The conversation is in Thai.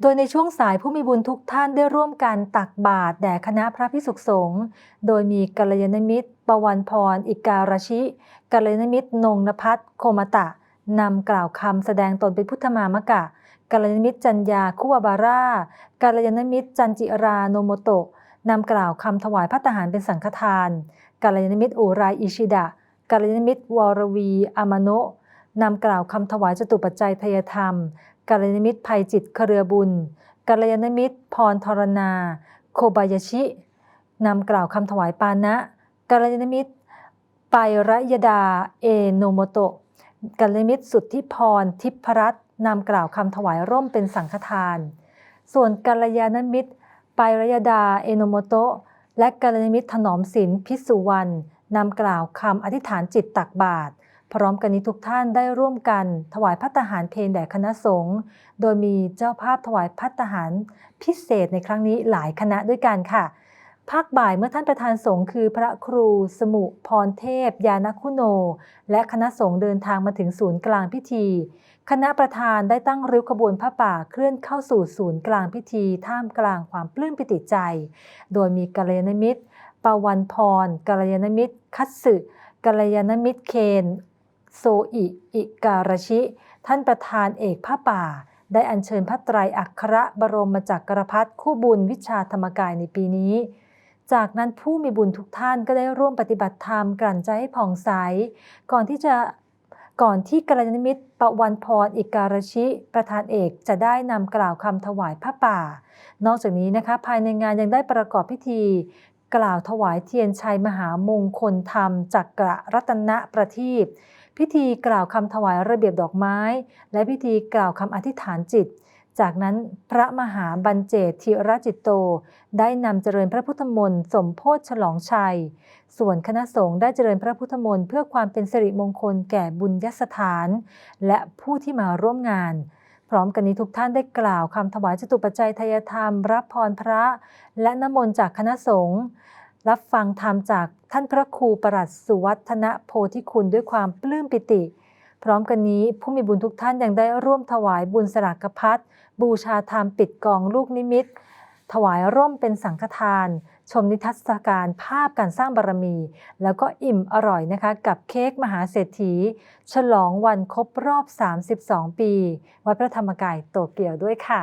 โดยในช่วงสายผู้มีบุญทุกท่านได้ร่วมกันตักบาตรแด่คณะพระพิสุขสงฆ์ โดยมีกัลยาณมิตร ปวันพร อิการชิกัลยาณมิตร นงนพัฒน์โคมตะ นำกล่าวคำแสดงตนเป็นพุทธมามกะกัลยาณมิตรจัญญาคุวบาร่ากัลยาณมิตรจันจิราโนโมโตะนำกล่าวคำถวายพระทหารเป็นสังฆทานกัลยาณมิตรอุไรอิชิดะกัลยาณมิตรวรวีอามโนะนำกล่าวคำถวายจตุปัจจัยทยธรรม กัลยาณมิตรภัยจิตเครือบุญกัลยาณมิตรพรทรนาโคบายาชินำกล่าวคำถวายปานะกัลยาณมิตรไประยดาเอโนโมโตะกัลยาณมิตรสุทธิพรทิพรัตน์นำกล่าวคำถวายร่มเป็นสังฆทาน ส่วนกัลยาณมิตรไประยดาเอโนโมโตะและกัลยาณมิตรถนอมศิลพิสุวรรณนำกล่าวคำอธิษฐานจิตตักบาตร พร้อมกันนี้ทุกท่านได้ร่วมกัน ถวายพัตตาหารเพลแด่คณะสงฆ์โดยมีเจ้าภาพถวายพัตตาหารพิเศษในครั้งนี้หลายคณะด้วยกันค่ะ ภาคบ่ายเมื่อท่านประธานสงฆ์คือพระครูสมุพรเทพ ยานคุโน และคณะสงฆ์เดินทางมาถึงศูนย์กลางพิธี คณะประธานได้ตั้งริ้วขบวนผ้าป่าเคลื่อนเข้าสู่ศูนย์กลางพิธี ท่ามกลางความปลื้มปิติใจ โดยมีกัลยาณมิตรปวันพรกัลยาณมิตร คัตสึกัลยาณมิตรเคน โซอิ อิการชิ ท่านประธานเอกผ้าป่า ได้อัญเชิญพระไตรอัครบรมจักรพรรดิคู่บุญวิชาธรรมกายในปีนี้ จากนั้นผู้มีบุญทุกท่านก็ได้ร่วมปฏิบัติธรรมกลั่นใจให้ผ่องใส ก่อนที่จะก่อนที่กัลยาณมิตรปวันพรอิการชิ ประธานเอกจะได้นำกล่าวคำถวายผ้าป่า นอกจากนี้นะคะภายในงานยังได้ประกอบพิธี กล่าวถวายเทียนชัยมหามงคลธรรมจักระรัตนประทีปพิธีกล่าวคำถวายระเบียบดอกไม้ และพิธีกล่าวคำอธิษฐานจิต จากนั้นพระมหาบัญเจตธิรจิตโต ได้นำเจริญพระพุทธมนต์สมโพธิฉลองชัย ส่วนคณะสงฆ์ได้เจริญพระพุทธมนต์เพื่อความเป็นสิริมงคลแก่บุญยสถาน และผู้ที่มาร่วมงาน พร้อมกันนี้ทุกท่านได้กล่าวคำถวายจตุปัจจัยทายธรรม รับพรพระ และน้ำมนต์จากคณะสงฆ์รับฟังธรรมจากท่านพระครูประหลัดสุวัฒนโพธิคุณด้วยความปลื้มปิติ พร้อมกันนี้ผู้มีบุญทุกท่านยังได้ร่วมถวายบุญสรากพัดบูชาธรรมปิดกองลูกนิมิต ถวายร่มเป็นสังฆทาน ชมนิทรรศการภาพการสร้างบารมี แล้วก็อิ่มอร่อยนะคะกับเค้กมหาเศรษฐี ฉลองวันครบรอบ 32 ปี วัดพระธรรมกายโตเกียวด้วยค่ะ